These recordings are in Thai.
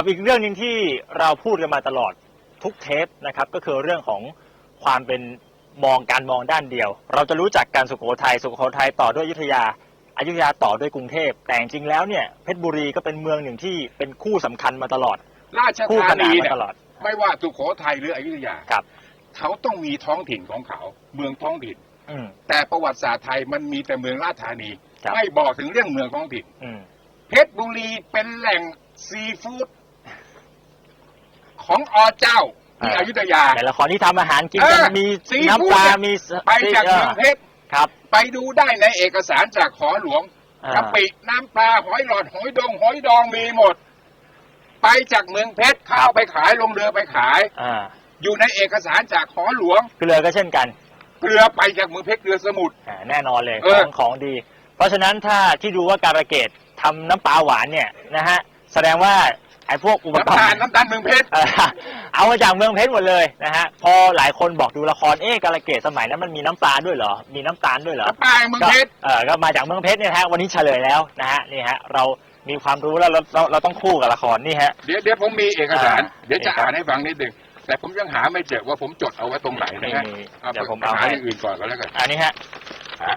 กับอีกเรื่องหนึ่งที่เราพูดกันมาตลอดทุกเทปนะครับ ก็คือเรื่องของความเป็นมองการมองด้านเดียว เราจะรู้จักการสุโขทัยสุโขทัยต่อด้วยอยุธยาอยุธยาต่อด้วยกรุงเทพ แต่จริงๆแล้วเนี่ยเพชรบุรีก็เป็นเมืองหนึ่งที่เป็นคู่สำคัญมาตลอด ราชคู่ธาขนานนีมาเนี่ยตลอด ไม่ว่าสุโขทัยหรืออยุธยาครับ เขาต้องมีท้องถิ่นของเขา เมืองท้องถิ่นอืมแต่ประวัติศาสตร์ไทยมันมีแต่เมืองราชธานีครับไม่บอกถึงเรื่องเมืองท้องถิ่นอืมเพชรบุรีเป็นแหล่งซีฟู้ด ของอเจ้าที่อยุธยาในละครที่ทำอาหารกินเอกัอนมีซีฟู้ดน้ำปลาเนี่ยมีไปจากเมืองเพชรครับ ไปดูได้ในเอกสารจากขอหลวงอ่ากะปิน้ำปลาหอยหลอดหอยดองหอยดองมีหมด ไปจากเมืองเพชรเข้าไปขายลงเรือไปขายอ่าอยู่ในเอกสารจากขอหลวงเกลือก็เช่นกันเรือไปจากเมืองเพชรเรือสมุทรอ่าแน่นอนเลยเอขอองของดี เพราะฉะนั้นถ้าที่ดูว่าการะเกดทำน้ำปลาหวานเนี่ยนะฮะแสดงว่า ไอ้พวกอุปกรน้ำตาลณ์น้ำตาลเมืองเพชร เออเอามาจากเมืองเพชรหมดเลยนะฮะพอหลายคนบอกดูละครเอ๊ะการะเกดสมัยนั้นมันมีน้ำปลาด้วยเหรอมีน้ำตาลด้วยเหรอ น้ำปลาเมืองเพชร ก็เออก็มาจากเมืองเพชรเนี่ยฮะ วันนี้เฉลยแล้วนะฮะ นี่ฮะ เรามีความรู้แล้วเราเราเราต้องคู่กับละครนี่ฮะ เดี๋ยวเดี๋ยวผมมีเอกสาร อ่าเดี๋ยวจะอ่านให้ฟังนิดหนึ่งแต่ผมยังหาไม่เจอว่าผมจดเอาไว้ตรงไหนนะฮะนี่เอาเดี๋ยวผมไปเอาหาให้ อย่างอื่นก่อนก็แล้วกัน อันนี้ฮะฮะ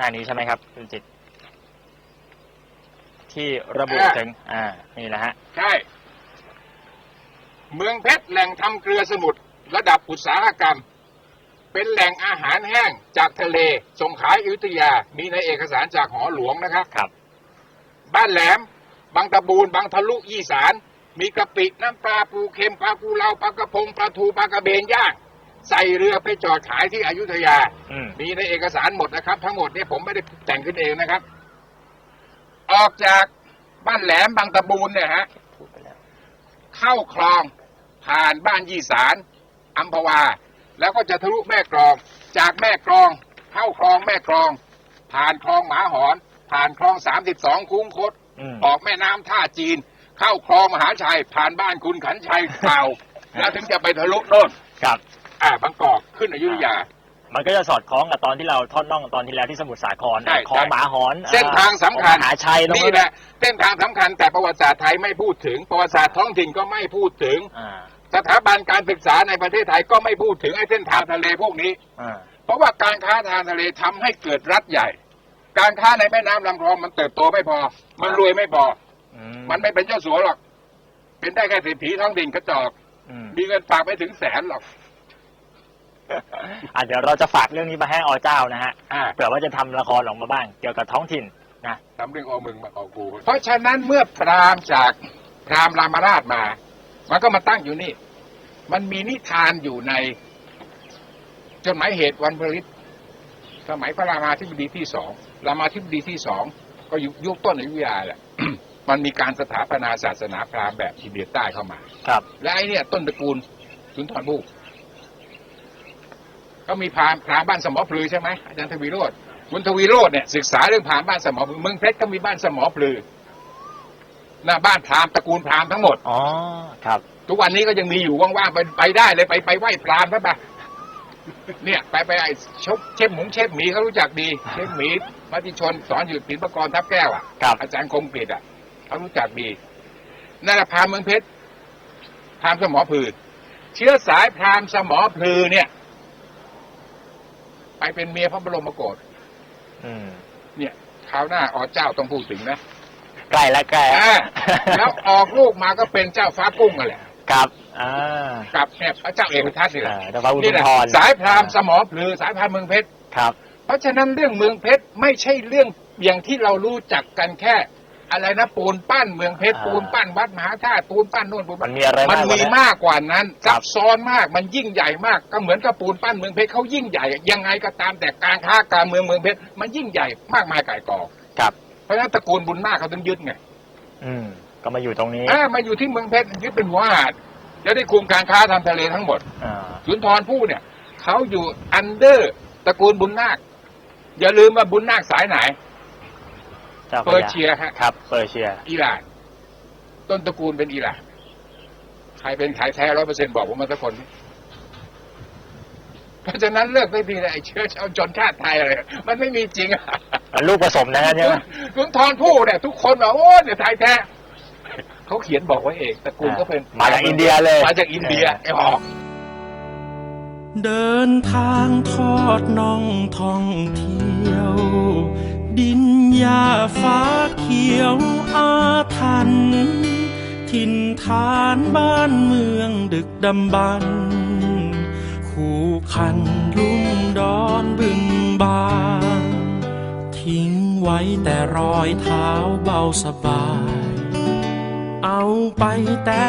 อันนี้ใช่ไหมครับคุณจิต ที่ระบุถึง อ่า นี่แหละฮะ ใช่ เมืองเพชรแหล่งทำเกลือสมุทรระดับอุตสาหกรรม เป็นแหล่งอาหารแห้งจากทะเลส่งขายอยุธยา มีในเอกสารจากหอหลวงนะครับ ครับ บ้านแหลม บางตะบูน บางทะลุยี่สารมีกะปิน้ำปลาปูเค็มปลากูเลาปลากระพงปลาทูปลากระเบนย่างใส่เรือไปจอดขายที่อยุธยาอืมมีในเอกสารหมดนะครับ ทั้งหมดเนี่ยผมไม่ได้แต่งขึ้นเองนะครับ ออกจากบ้านแหลมบางตะบูนเนี่ยฮะพูดไปแล้วเข้าคลองผ่านบ้านยี่สารอัมพวา แล้วก็จะทะลุแม่กลอง จากแม่กลอง เข้าคลองแม่กลอง ผ่านคลองหมาหอน ผ่านคลองสามสิบสองคุ้งคดอืมออกแม่น้ำท่าจีน เข้าคลองมหาชัย ผ่านบ้านคุณขันชัยเก่าแล้วถึงจะไปทะลุโน่นครับ อ่าบางกอกขึ้นอยุธยา มันก็จะสอดคล้องกับตอนที่เราทอดน่องตอนที่แล้วที่สมุทรสาครใช่คลองใช่ หมาหอนเส้นทางสำคัญมหาชัยตรงนี่นั้นแหละเส้นทางสำคัญแต่ประวัติศาสตร์ไทยไม่พูดถึง ประวัติศาสตร์ท้องถิ่นก็ไม่พูดถึง อ่าสถาบันการศึกษาในประเทศไทยก็ไม่พูดถึงไอ้เส้นทางทะเลพวกนี้ อ่าเพราะว่าการค้าทางทะเลทำให้เกิดรัฐใหญ่ การค้าในแม่น้ำลำคลองมันเติบโตไม่พอ มันรวยไม่พอ อืมันไม่เป็นเจ้าสัวหรอก เป็นได้แค่เศรษฐีท้องถิ่นกระจอก อืมมีเงินฝากไม่ถึงแสนหรอก อะเดี๋ยวเราจะฝากเรื่องนี้มาให้อเจ้านะฮะอ่าเผื่อว่าจะทำละครออกมาบ้าง เกี่ยวกับท้องถิ่นนะทำเรื่องออมึงมาออกกูเพราะฉะนั้นเมื่อพราหมณ์จากพราหมณ์รามาราชมา มันก็มาตั้งอยู่นี่ มันมีนิทานอยู่ในจดหมายเหตุวันผลิตสมัยพระรามาธิบดีที่สองรามาธิบดีที่สองก็ยุคยุคต้นอยุธยาแหละ มันมีการสถาปนาศาสนาพราหมณ์แบบอินเดียใต้เข้ามา ครับ และไอ้เนี่ยต้นตระกูลสุนทรภู่ ก็มีพราหมณ์พราหมณ์บ้านสมอพลือใช่ไหมอาจารย์ทวีโรธคุณทวีโรธเนี่ยศึกษาเรื่องพราหมณ์บ้านสมอพลือเมืองเพชรก็มีบ้านสมอพลือหน้าบ้านพราหมณ์ตระกูลพราหมณ์ทั้งหมดอ๋อครับ ทุกวันนี้ก็ยังมีอยู่ว่างๆไปไปได้เลยไปไปไหว้พราหมณ์ซะไปเนี่ย ไปไปไอ้ชบเชฟหมูเชฟหมีเขารู้จักดีเชฟหมีมติชนสอนอยู่ศิลปากรทับแก้วอะครับอาจารย์คมกริตอะเขารู้จักดีนั่นแหละพราหมณ์เมืองเพชรพราหมณ์สมอพลือเชื้อสายพราหมณ์สมอพลือเนี่ย ไปเป็นเมียพระบรมโกศอืมเนี่ยคราวหน้าอ๋อเจ้าต้องพูดถึงนะใกล้แล้วใกล้อ่าแล้วออกลูกมาก็เป็นเจ้าฟ้ากุ้งกันแหละครับอ่ากับเนี่ยพระเจ้าเอกทัศน์นี่แหละอ่าแต่พระอุทุนี่มแหละพรสายพราหมณ์สมอพลือสายพราหมณ์เมืองเพชรครับ เพราะฉะนั้นเรื่องเมืองเพชรไม่ใช่เรื่องอย่างที่เรารู้จักกันแค่ อะไรนะปูนปั้นเมืองเพชรอ่าปูนปั้นวัดมหาธาตุปูนปั้นโน่นปูนมัปั้นนมีอะไรมันมากกว่ามีนั้นมากกว่านั้นครัซับบซ้อนมากมันยิ่งใหญ่มากก็เหมือนกับปูนปั้นเมืองเพชรเขายิ่งใหญ่ ยังไงก็ตามแต่การค้าการเมืองเมืองเพชรมันยิ่งใหญ่มากมายไก่ายกองครับเพราะฉะนั้นตระกูลบุญนาคเขาต้องยึดไงอืมก็มาอยู่ตรงนี้อ่ามาอยู่ที่เมืองเพชรยึดเป็นหัวหาดจะได้คุมการค้าทางทะเลทั้งหมดอ่าสุนทรภู่เนี่ยเขาอยู่อันเดอร์ตระกูลบุญนาคอย่าลืมว่าบุญนาคสายไหน จ้าพเปอระร์ยาเชียฮะครับเปอร์เชีย อิหร่าน ต้นตระกูลเป็นอิหร่านใครเป็นขายแท้ร้อยเปอร์เซ็นบอกผมมาสักคนเพราะฉะนั้นเลิกได้ทีเลยไอ้เชื้อชาวชนชาติไทยอะไรมันไม่มีจริงอะ มันลูกผสมนะฮะใช่ไหมสุนทรภู่เนี่ยทุกคนบอกโอ้เนี่ยไทยแท้เขาเขียนบอกไว้เองตระกูลก็เป็นมาจากอินเดียเลย มาจากอินเดียไอ้ออกเดินทางทอดน่องท่องเที่ยว ดินหญ้าฟ้าเขียวอาทันถิ่นฐานบ้านเมืองดึกดำบรรพ์คู่คันลุ่มดอนบึงบานทิ้งไว้แต่รอยเท้าเบาสบาย เอาไปแต่